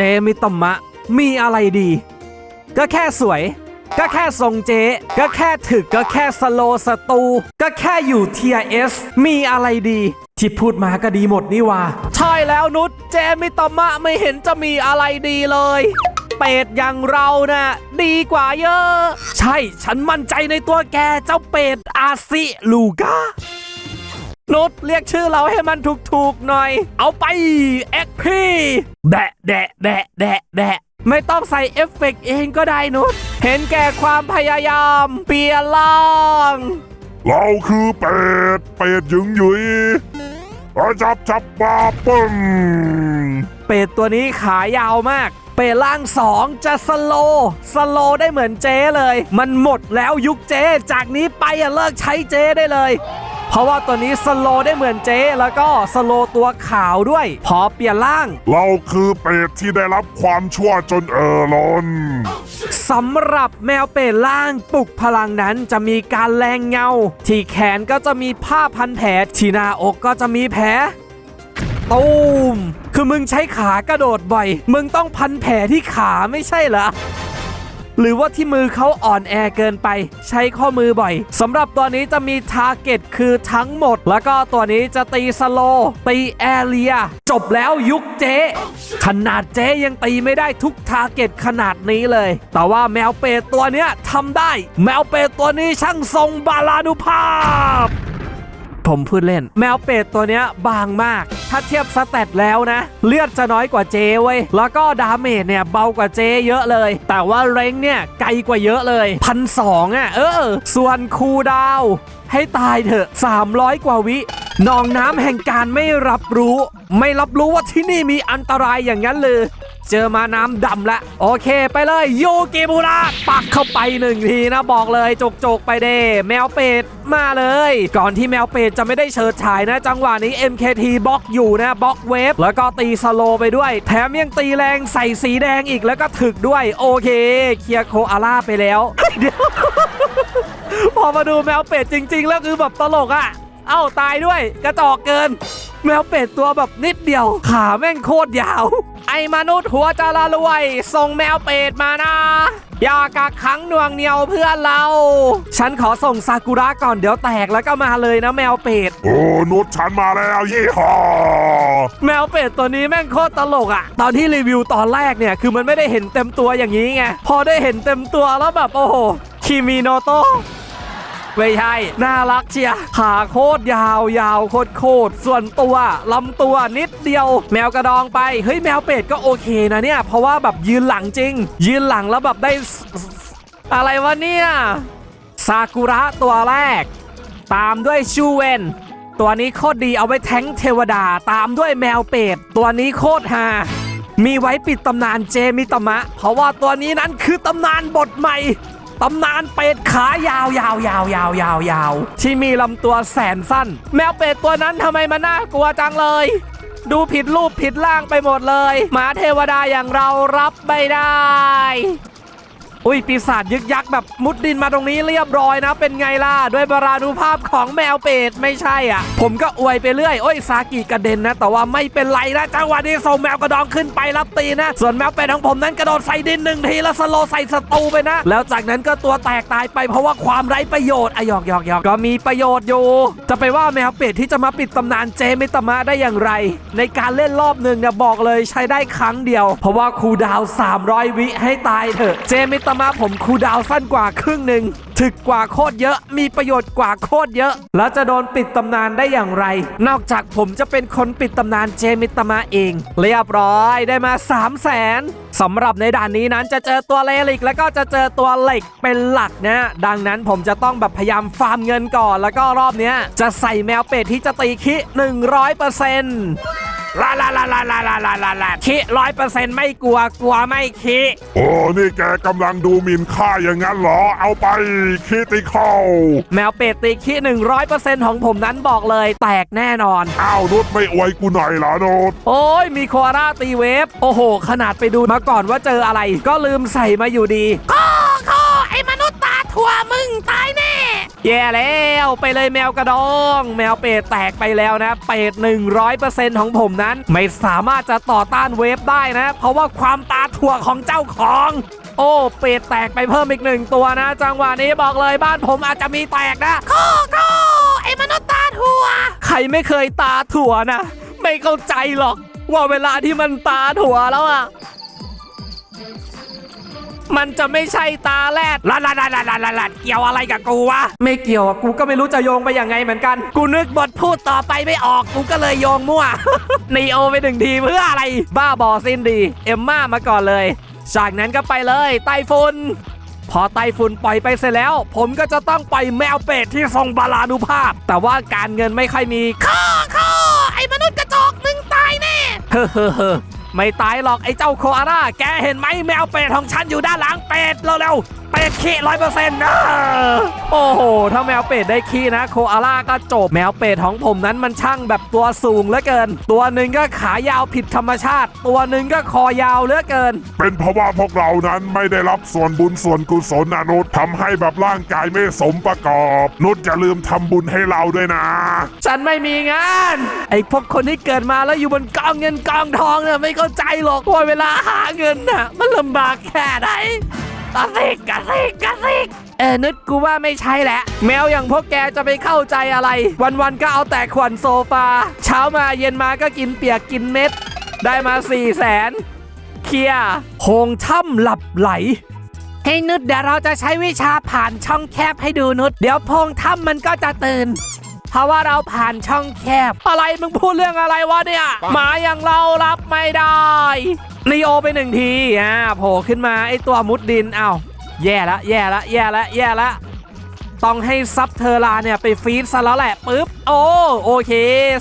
เจมิตมะ มีอะไรดี ก็แค่สวย ก็แค่ทรงเจก็แค่ถึก ก็แค่สโลสตู ก็แค่อยู่ TS มีอะไรดี ที่พูดมาก็ดีหมดนี่ว่า ใช่แล้วนุชเจมิตมะไม่เห็นจะมีอะไรดีเลย เป็ดอย่างเราน่ะดีกว่าเยอะ ใช่ฉันมั่นใจในตัวแกเจ้าเป็ดอาซิลูกา นุชเรียกชื่อเราให้มันถูกๆหน่อย เอาไปเอ็กพีแดะแดะแดะแดะแดะไม่ต้องใส่เอฟเฟกต์เองก็ได้นุชเห็นแก่ความพยายาม เปลี่ยนล่างเราคือเป็ด เป็ดหยึงหยุยเอาจับจับปาปึ้งเป็ดตัวนี้ขายาวมาก เป็ดล่างสองจะสโลว์สโลว์ได้เหมือนเจเลย มันหมดแล้วยุคเจจากนี้ไปอะเลิกใช้เจได้เลย เพราะว่าตัวนี้สโลว์ได้เหมือนเจแล้วก็สโลว์ตัวขาวด้วย พอเปลี่ยนล่าง เราคือเป็ดที่ได้รับความชั่วจนเออล้นสำหรับแมวเป็ดล่างปลุกพลังนั้นจะมีการแรงเงา ที่แขนก็จะมีผ้าพันแผลที่หน้าอกก็จะมีแผลตูม คือมึงใช้ขากระโดดบ่อย มึงต้องพันแผลที่ขาไม่ใช่เหรอ หรือว่าที่มือเขาอ่อนแอเกินไป ใช้ข้อมือบ่อยสำหรับตัวนี้จะมีทาร์เก็ตคือทั้งหมด แล้วก็ตัวนี้จะตีสโลตีแอเรีย จบแล้วยุคเจขนาดเจยังตีไม่ได้ทุกทาร์เก็ตขนาดนี้เลย แต่ว่าแมวเป็ดตัวเนี้ยทำได้ แมวเป็ดตัวนี้ช่างทรงบาลานุภาพ ผมพูดเล่น แมวเป็ดตัวเนี้ยบางมาก ถ้าเทียบสเตตแล้วนะ เลือดจะน้อยกว่าเจเว้ย แล้วก็ดาเมจเนี่ยเบากว่าเจเยอะเลย แต่ว่าเร่งเนี่ยไกลกว่าเยอะเลยพันสองอะเออ ส่วนคูดาว ให้ตายเถอะ 300 กว่าวินองน้ำแห่งการไม่รับรู้ ไม่รับรู้ว่าที่นี่มีอันตรายอย่างนั้นเลย เจอมาน้ำดำละโอเคไปเลยยูกิบุระปักเข้าไปหนึ่งทีนะบอกเลยจกจกไปเด้แมวเป็ดมาเลย ก่อนที่แมวเป็ดจะไม่ได้เฉิดฉายนะ จังหวะนี้ MKT บล็อกอยู่นะบล็อกเวฟแล้วก็ตีสโลไปด้วย แถมยังตีแรงใส่สีแดงอีกแล้วก็ถึกด้วย โอเคเคลียร์โคอาล่าไปแล้วเดี๋ยวพอมาดูแมวเป็ดจริง ๆ แล้วคือแบบตลกอะ เอ้าตายด้วยกระจอกเกิน แมวเป็ดตัวแบบนิดเดียว ขาแม่งโคตรยาว ไอ้มนุษย์หัวจะละรวย ส่งแมวเป็ดมานะอย่ากักขังหน่วงเหนียวเพื่อนเรา ฉันขอส่งซากุระก่อนเดี๋ยวแตกแล้วก็มาเลยนะแมวเป็ด โอ้นุชฉันมาแล้วยี่ห้อแมวเป็ดตัวนี้แม่งโคตรตลกอะ่ะ ตอนที่รีวิวตอนแรกเนี่ย คือมันไม่ได้เห็นเต็มตัวอย่างนี้ไง พอได้เห็นเต็มตัวแล้วแบบโอ้โหคิมิโนโตะ ไม่ใช่ น่ารักเชียขาโคตรยาวยาวโคตรโคตรส่วนตัวลำตัวนิดเดียว แมวกระดองไป เฮ้ยแมวเป็ดก็โอเคนะเนี่ย เพราะว่าแบบยืนหลังจริง ยืนหลังแล้วแบบได้ อะไรวะเนี่ยซากุระตัวแรก ตามด้วยชูเวนตัวนี้โคตรดีเอาไว้แทงเทวดา ตามด้วยแมวเป็ดตัวนี้โคตรฮามีไว้ปิดตำนานเจมิตมะ เพราะว่าตัวนี้นั้นคือตำนานบทใหม่ ตำนานเป็ดขายาวยาวยาวยาวยาวยาวที่มีลำตัวแสนสั้น แมวเป็ดตัวนั้นทำไมมันน่ากลัวจังเลย ดูผิดรูปผิดร่างไปหมดเลย หมาเทวดาอย่างเรารับไม่ได้ อุ้ยปีศาจยึกยักษ์แบบมุดดินมาตรงนี้เรียบร้อยนะ เป็นไงล่ะ ด้วยบรานุภาพของแมวเป็ดไม่ใช่อะ ผมก็อวยไปเรื่อยโอ้ยซากิกระเด็นนะ แต่ว่าไม่เป็นไรนะจังหวะนี้ส่งแมวกระดองขึ้นไปรับตีนะ ส่วนแมวเป็ดของผมนั้นกระโดดใส่ดินหนึ่งทีแล้วสโลใส่สตูไปนะ แล้วจากนั้นก็ตัวแตกตายไปเพราะว่าความไร้ประโยชน์อะหยอกหยอกหยอกก็มีประโยชน์อยู่ จะไปว่าแมวเป็ดที่จะมาปิดตำนานเจมิตมะได้อย่างไร ในการเล่นรอบหนึ่งเนี่ยบอกเลยใช้ได้ครั้งเดียว เพราะว่าคูดาว 300 วิให้ตายเถอะเจมิตมะผมคูดาวสั้นกว่าครึ่งหนึ่งถึกกว่าโคตรเยอะ มีประโยชน์กว่าโคตรเยอะ แล้วจะโดนปิดตำนานได้อย่างไร นอกจากผมจะเป็นคนปิดตำนานเจมิตมะเอง เรียบร้อยได้มา 3 0 0แสนสำหรับในด่านนี้นั้นจะเจอตัวเลลิก แล้วก็จะเจอตัวเหล็กเป็นหลักนะดังนั้นผมจะต้องแบบพยายามฟาร์มเงินก่อน แล้วก็รอบนี้จะใส่แมวเป็ดที่จะตีคิ100% ลาลาลาลาลาลาลาลาลาคิร้อยเปอร์เซ็นต์ไม่กลัวกลัวไม่คิโอ้ นี่แกกำลังดูหมิ่นค่าอย่างนั้นเหรอ เอาไปคิติคอลแมวเป็ดตีคิ100%ของผมนั้นบอกเลย แตกแน่นอน อ้าวนุชไม่อวยกูหน่อยเหรอนุชโอ้ยมีโคอาร่าตีเวฟ โอ้โห ขนาดไปดูมาก่อนว่าเจออะไร ก็ลืมใส่มาอยู่ดีข้อข้อไอ้มนุษย์ตาถั่วมึงตาย แย่แล้วไปเลยแมวกระดอง แมวเป็ดแตกไปแล้วนะ เป็ด 100%ของผมนั้น ไม่สามารถจะต่อต้านเวฟได้นะ เพราะว่าความตาถั่วของเจ้าของ โอ้เป็ดแตกไปเพิ่มอีกหนึ่งตัวนะ จังหวะนี้บอกเลยบ้านผมอาจจะมีแตกนะโคโคไอ้มนุษย์ตาถั่ว ใครไม่เคยตาถั่วนะ ไม่เข้าใจหรอกว่าเวลาที่มันตาถั่วแล้วอะ มันจะไม่ใช่ตาแรดลัดลัดลัดลัดลัดลัดเกี่ยวอะไรกับกูวะ ไม่เกี่ยวกูก็ไม่รู้จะโยงไปยังไงเหมือนกัน กูนึกบทพูดต่อไปไม่ออก กูก็เลยโยงมั่วนีโอไปหนึ่งทีเพื่ออะไร บ้าบอสิ้นดี เอมม่ามาก่อนเลย จากนั้นก็ไปเลยไต้ฝุ่นพอไต้ฝุ่นปล่อยไปเสร็จแล้ว ผมก็จะต้องปล่อยแมวเป็ดที่ทรงบาลานุภาพ แต่ว่าการเงินไม่ค่อยมีข้อข้อไอ้มนุษย์กระจอกมึงตายแน่เฮ้อเฮ้อเฮ้อ ไม่ตายหรอกไอ้เจ้าโคอาร่าแกเห็นไหมแมวเป็ดของฉันอยู่ด้านหลังเป็ดเร็วๆ เป็ดขี้ร้อยเปอร์เซ็นต์นะโอ้โห ถ้าแมวเป็ดได้ขี้นะ โคอาร่าก็จบ แมวเป็ดของผมนั้นมันช่างแบบตัวสูงเหลือเกิน ตัวหนึ่งก็ขายาวผิดธรรมชาติ ตัวหนึ่งก็คอยาวเหลือเกิน เป็นเพราะว่าพวกเรานั้นไม่ได้รับส่วนบุญส่วนกุศลนะนุชทำให้แบบร่างกายไม่สมประกอบ นุชอย่าลืมทำบุญให้เราด้วยนะ ฉันไม่มีงาน ไอ้พวกคนที่เกิดมาแล้วอยู่บนกองเงินกองทองเนี่ยไม่เข้าใจหรอกว่าเวลาหาเงินน่ะมันลำบากแค่ไหน กระซิกกระซิกกระซิกเออนึกกูว่าไม่ใช่แหละ แมวอย่างพวกแกจะไปเข้าใจอะไร วันๆก็เอาแต่ขวัญโซฟา เช้ามาเย็นมาก็กินเปียกกินเม็ด ได้มา4ี่แสนเคลียร์โหงถ้ำหลับไหลให้นุชเดี๋ยวเราจะใช้วิชาผ่านช่องแคบให้ดูนุชเดี๋ยวโพงถ้ำมันก็จะตื่น เพราะว่าเราผ่านช่องแคบ อะไรมึงพูดเรื่องอะไรวะเนี่ยหมาอย่างเรารับไม่ได้ นีโอไปหนึ่งทีอ่าโผล่ขึ้นมาไอตัวมุดดินอ้าวแย่ละแย่ละแย่ละแย่ละต้องให้ซับเทอราเนี่ยไปฟีดซะแล้วแหละปึ๊บโอ้โอเค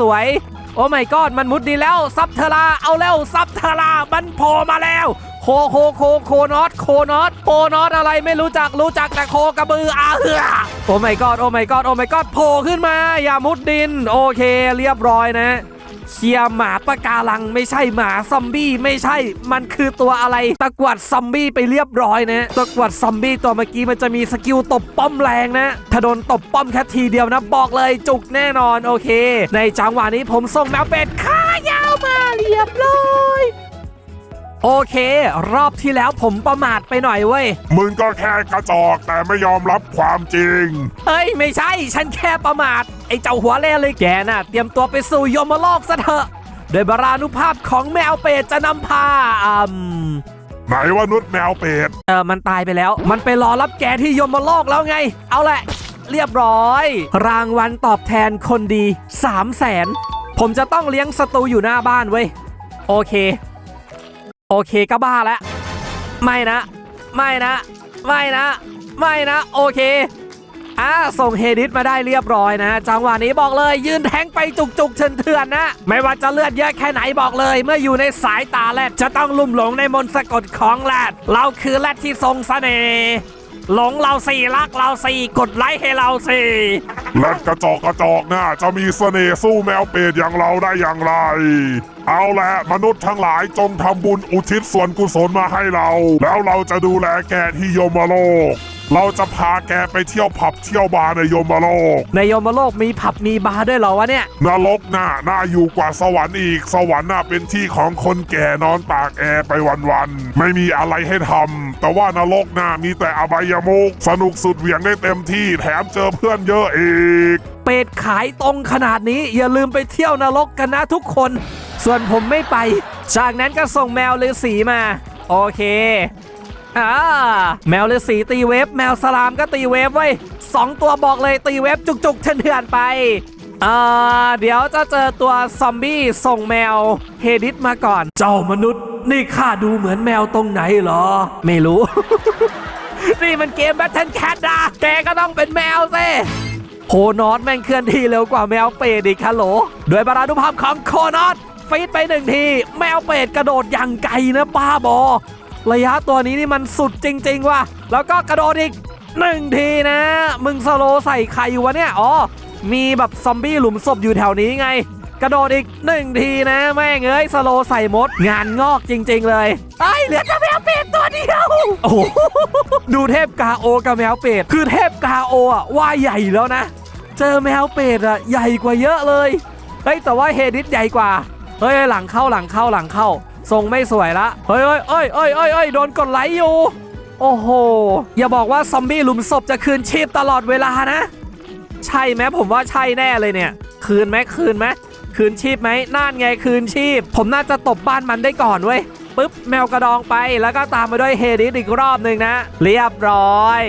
สวย โอ้ไม่กอดมันมุดดินแล้วซับเทอราเอาแล้วซับเทอรามันโผล่มาแล้ว โคโคโคโคนอตโคนอตโคนอตอะไรไม่รู้จักรู้จักแต่โคกระบืออาเหือโอ้ไม่กอดโอ้ไม่กอดโอ้ไม่กอดโผล่ขึ้นมาอย่ามุดดิน โอเค เรียบร้อยนะ เชียร์หมาปะการังไม่ใช่หมาซอมบี้ไม่ใช่ มันคือตัวอะไรตะกวัดซอมบี้ไปเรียบร้อยนะตะกวัดซอมบี้ตัวเมื่อกี้มันจะมีสกิลตบป้อมแรงนะถ้าโดนตบป้อมแค่ทีเดียวนะ บอกเลยจุกแน่นอนโอเค ในจังหวะนี้ผมส่งแมวเป็ดขายาวมาเรียบร้อยโอเค รอบที่แล้วผมประมาทไปหน่อยเว้ย มึงก็แค่กระจอกแต่ไม่ยอมรับความจริง เฮ้ย ไม่ใช่ ฉันแค่ประมาทไอ้เจ้าหัวเล่เลยแกน่ะ เตรียมตัวไปสู่ยมโลกซะเถอะโดยบารานุภาพของแมวเป็ดจะนำพาอืมไหนว่านุชแมวเป็ดเออมันตายไปแล้ว มันไปรอรับแกที่ยมโลกแล้วไง เอาแหละ เรียบร้อย รางวัลตอบแทนคนดี3 0 0แสนผมจะต้องเลี้ยงศัตรูอยู่หน้าบ้านเว้ย โอเค โอเคก็บ้าแล้ว ไม่นะ ไม่นะ ไม่นะ ไม่นะ โอเค อ่าส่งเฮดิสมาได้เรียบร้อยนะ จังหวะนี้บอกเลยยืนแทงไปจุกจุกๆเถื่อนๆนะ ไม่ว่าจะเลือดเยอะแค่ไหนบอกเลย เมื่ออยู่ในสายตาแรดจะต้องลุ่มหลงในมนต์สะกดของแรดเราคือแรดที่ทรงเสน่ห์หลงเราสี่รักเราสี่กดไลค์ให้เราสี่และกระจอกกระจอกน่าจะมีเสน่ห์สู้แมวเป็ดอย่างเราได้อย่างไร เอาละมนุษย์ทั้งหลายจงทำบุญอุทิศส่วนกุศลมาให้เรา แล้วเราจะดูแลแกที่ยมโลก เราจะพาแกไปเที่ยวผับเที่ยวบาร์ในยมโลก ในยมโลกมีผับมีบาร์ด้วยเหรอวะเนี่ย นรกน่ะน่าอยู่กว่าสวรรค์อีก สวรรค์น่ะเป็นที่ของคนแก่นอนตากแอร์ไปวันๆ ไม่มีอะไรให้ทำแต่ว่านรกน่ะมีแต่อบายมุกสนุกสุดเหวี่ยงได้เต็มที่แถมเจอเพื่อนเยอะอีก เป็ดขายตรงขนาดนี้อย่าลืมไปเที่ยวนรกกันนะทุกคน ส่วนผมไม่ไป จากนั้นก็ส่งแมวฤาษีมา โอเค อ่าแมวฤาษีตีเวฟแมวสลามก็ตีเวฟไว้ยสองตัวบอกเลยตีเวฟจุกๆเถื่อนๆไปอ่าเดี๋ยวจะเจอตัวซอมบี้ส่งแมวเฮดิสมาก่อน เจ้ามนุษย์นี่ข้าดูเหมือนแมวตรงไหนเหรอ ไม่รู้ นี่มันเกมแบทเทิลแคทนะแกก็ต้องเป็นแมวสิโคนอตแม่งเคลื่อนที่เร็วกว่าแมวเป็ดอีกฮัลโหลโดยบารานุภาพของโคนอตฟีดไปหนึ่งที แมวเป็ดกระโดดอย่างไกลนะป้าบอ ระยะตัวนี้นี่มันสุดจริง ๆ ว่ะ แล้วก็กระโดดอีกหนึ่งทีนะ มึงสโลว์ใส่ใครอยู่วะเนี่ย อ๋อ มีแบบซอมบี้หลุมศพอยู่แถวนี้ไง กระโดดอีกหนึ่งทีนะ แม่งเอ้ยสโลว์ใส่มด งานงอกจริง ๆ เลยไอ้ยเหลือแต่แมวเป็ดตัวเดียว โอ้โห ดูเทพกาโอกับแมวเป็ด คือเทพกาโออะว่าใหญ่แล้วนะ เจอแมวเป็ดอะใหญ่กว่าเยอะเลย เฮ้ยแต่ว่าเฮดิสใหญ่กว่า เฮ้ยหลังเข้าหลังเข้าหลังเข้า ทรงไม่สวยละเฮ้ยเฮ้ยเอ้ยเอ้ยเอ้ยเอ้ยโดนกดไลค์อยู่ โอ้โห อย่าบอกว่าซอมบี้หลุมศพจะคืนชีพตลอดเวลานะ ใช่ไหมผมว่าใช่แน่เลยเนี่ย คืนไหมคืนไหมคืนชีพไหมน่านไงคืนชีพ ผมน่าจะตบบ้านมันได้ก่อนเว้ยปุ๊บแมวกระดองไปแล้วก็ตามมาด้วยเฮดิสอีกรอบหนึ่งนะ เรียบร้อย